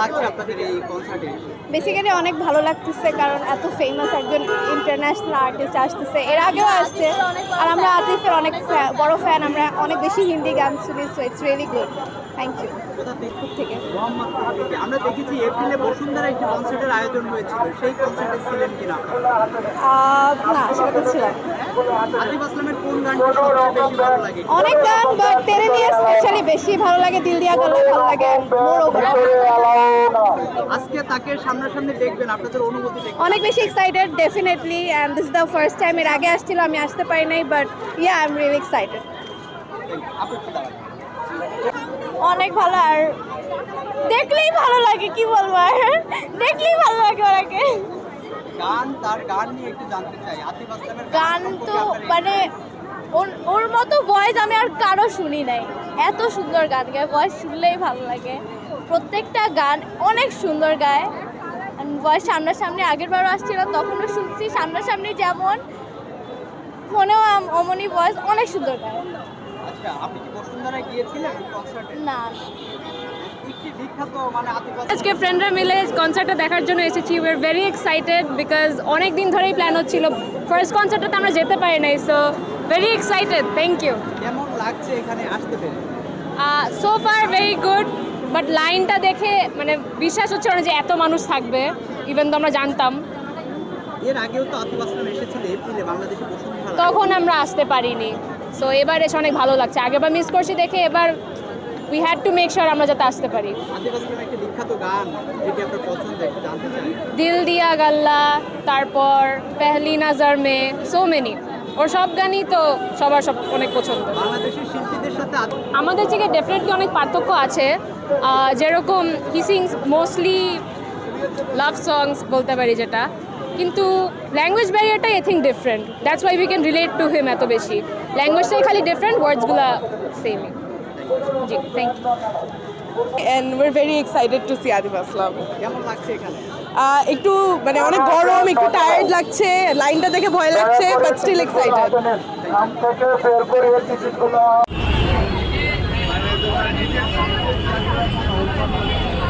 লাগছে আপনাদের এই কনসার্টে বেসিক্যালি অনেক ভালো লাগতেছে কারণ এত ফেমাস একজন ইন্টারন্যাশনাল আর্টিস্ট আসতেছে। এর আগেও আসছে। আর আমরা আতিফের অনেক বড় ফ্যান আমরা অনেক বেশি হিন্দি গান শুনি so it's really good thank you থেকে? আমরা দেখেছি এপ্রিলে বসুন্ধরা একটি কনসার্টের আয়োজন হয়েছিল। সেই কনসার্টে ছিলেন কিনা? না সেটা ছিলাম অনেক গান বাট তেরে দিয়ে স্পেশালি বেশি ভালো লাগে দিল দিয়া গলা ভালো লাগে মোর ওভার আজকে তাকে সামনাসামনি দেখবেন আপনাদের অনুভূতি অনেক বেশি excited definitely and this the first time এর আগে আসছিল আমি আসতে পারি নাই but yeah I am really excited? অনেক ভালো আর দেখলেই ভালো লাগে কি বলব আর দেখলেই ভালো লাগে ওনাকে। গান তার গান নিয়ে একটু জানতে চাই। আতিফ আসলামের গান তো মানে ওর- ওর মতো ভয়েস আমি আর কারও শুনি নাই। এত সুন্দর গান গায় ভয়েস শুনলেই ভালো লাগে। প্রত্যেকটা গান অনেক সুন্দর গায়। ভয়েস সামনাসামনি আগের বারও আসছিলাম তখনও শুনছি সামনাসামনি যেমন ফোনেও অমনি ভয়েস অনেক সুন্দর গায়। আচ্ছা আপনি কি বসুন্ধরায় গিয়েছিলেন কনসার্টে না মানে আজকে ফ্রেন্ডরা মিলে কনসার্টটা দেখার জন্য এসেছি। We are very excited because অনেক দিন ধরেই প্ল্যান হচ্ছিল। ফার্স্ট কনসার্টটাতে আমরা যেতে পারি নাই so very excited thank you কেমন লাগছে এখানে আসতে পেরে? So far very good but লাইনটা দেখে মানে বিশ্বাস হচ্ছে না যে এত মানুষ থাকবে ইভেন তো আমরা জানতাম। এর আগেও তো এসেছিল এপ্রিলে বাংলাদেশে তখন আমরা আসতে পারিনি। সো এবার এসে অনেক ভালো লাগছে। আগেবার মিস করছি দেখে এবার we had to make sure আমরা যাতে আসতে পারি। দিল দিয়া গাল্লা তারপর পেহলি নাজার মে সো মেনি ওর সব গানই তো সবার সব অনেক পছন্দ। বাংলাদেশের শিল্পীদের আমাদের থেকে ডেফিনেটলি অনেক পার্থক্য আছে। যেরকম হি সিংস মোস্টলি লাভ সংস বলতে পারি যেটা। কিন্তু language ব্যারিয়ারটাই I think different that's why we can relate to him এত বেশি। ল্যাঙ্গুয়েজটাই খালি ডিফারেন্ট ওয়ার্ডসগুলো সেমই জি thank you and we're very excited to see Adib Aslam. কেমন লাগছে এখানে? একটু মানে অনেক গরম একটু টায়ার্ড লাগছে। লাইনটা দেখে ভয় লাগছে বাট স্টিল এক্সাইটেড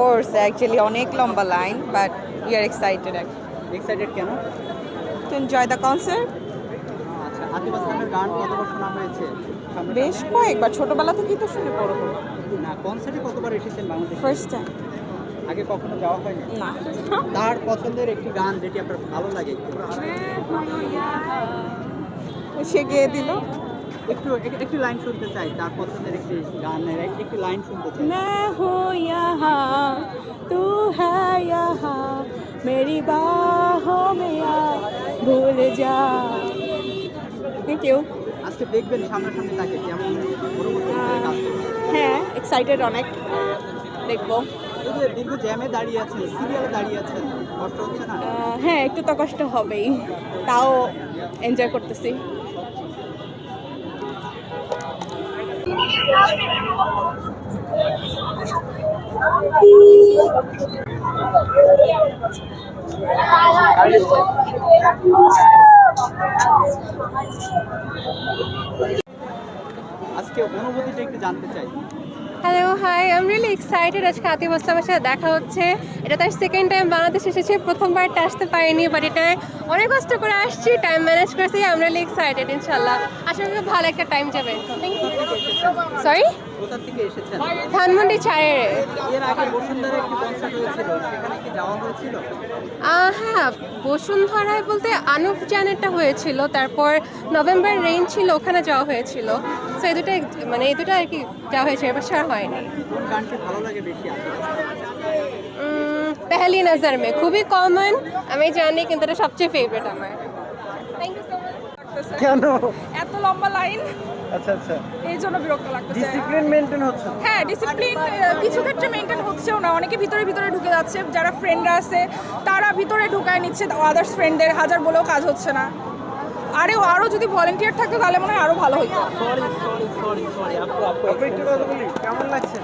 ওর্স অ্যাকচুয়ালি অনেক লম্বা line but we are excited excited কেন? টু এনজয় দ্য কনসার্ট আচ্ছা গান কতবার শোনা হয়েছে? বেশ কয়েকবার ছোটবেলা থেকেই তো শুনে বড় হলো না কনসার্টে কতবার এসেছেন বাংলাদেশে? ফার্স্ট টাইম আগে কখনো যাওয়া হয়নি না তার পছন্দের একটি গান যেটি আপনার ভালো লাগে সে গিয়ে দিল একটু এক- একটি লাইন শুনতে চাই তার পছন্দের একটি গানের এক- একটি লাইন শুনতে চাই मैं हूँ यहाँ तू है यहाँ मेरी बाहों में आ भूल जा থ্যাংক ইউ আজকে দেখবেন সামনাসামনি তাকে কেমন অনুভূতি হচ্ছে কাজ করছে? হ্যাঁ এক্সাইটেড অনেক দেখবো হ্যাঁ একটু তো কষ্ট হবেই তাও এনজয় করতেছি। আজকে অনুভূতিটা একটু জানতে চাই। Hello hi I'm really excited আজকে আতিফ আসলামের সাথে দেখা হচ্ছে। এটা তার সেকেন্ড টাইম বাংলাদেশ এসেছে প্রথমবারটা আসতে পারিনি বাট এটা অনেক কষ্ট করে আসছি টাইম ম্যানেজ করেছি আমরা রিয়েলি এক্সাইটেড ইনশাল্লাহ আশা করি ভালো একটা টাইম যাবে। সরি কোথা থেকে এসেছেন? ধানমন্ডি চারের এর আগে বসুন্ধরা একটি কনসার্ট হয়েছিল সেখানে কি যাওয়া হয়েছিল? হ্যাঁ বসুন্ধরায় বলতে আনুপ জানেরটা হয়েছিল তারপর নভেম্বর রেইন ছিল ওখানে যাওয়া হয়েছিল। সো এই দুটাই মানে এই দুটো আর কি যাওয়া হয়েছে এবার ছাড়া হয়নি। কোন গানটি ভালো লাগে বেশি পেহলি নজর মে খুবই কমন আমি জানি কিন্তু এটা সবচেয়ে ফেভারিট আমার। মাচ কেন? এত লম্বা লাইন। আচ্ছা আচ্ছা। এই জন্য বিরক্ত লাগতেছে। ডিসিপ্লিন মেনটেন হচ্ছে? হ্যাঁ ডিসিপ্লিন কিছু ক্ষেত্রে মেনটেন হচ্ছেও না। অনেকে ভিতরে ভিতরে ঢুকে যাচ্ছে। যারা ফ্রেন্ডরা আছে তারা ভিতরে ঢুকায় নিচ্ছে। আদার্স ফ্রেন্ডদের হাজার বলেও কাজ হচ্ছে না। আরে আরও যদি ভলেন্টিয়ার থাকতো তাহলে মনে হয় আরও ভালো হতো। সরি সরি সরি সরি আপু। আপু একটু কথা বলি। কেমন লাগছে?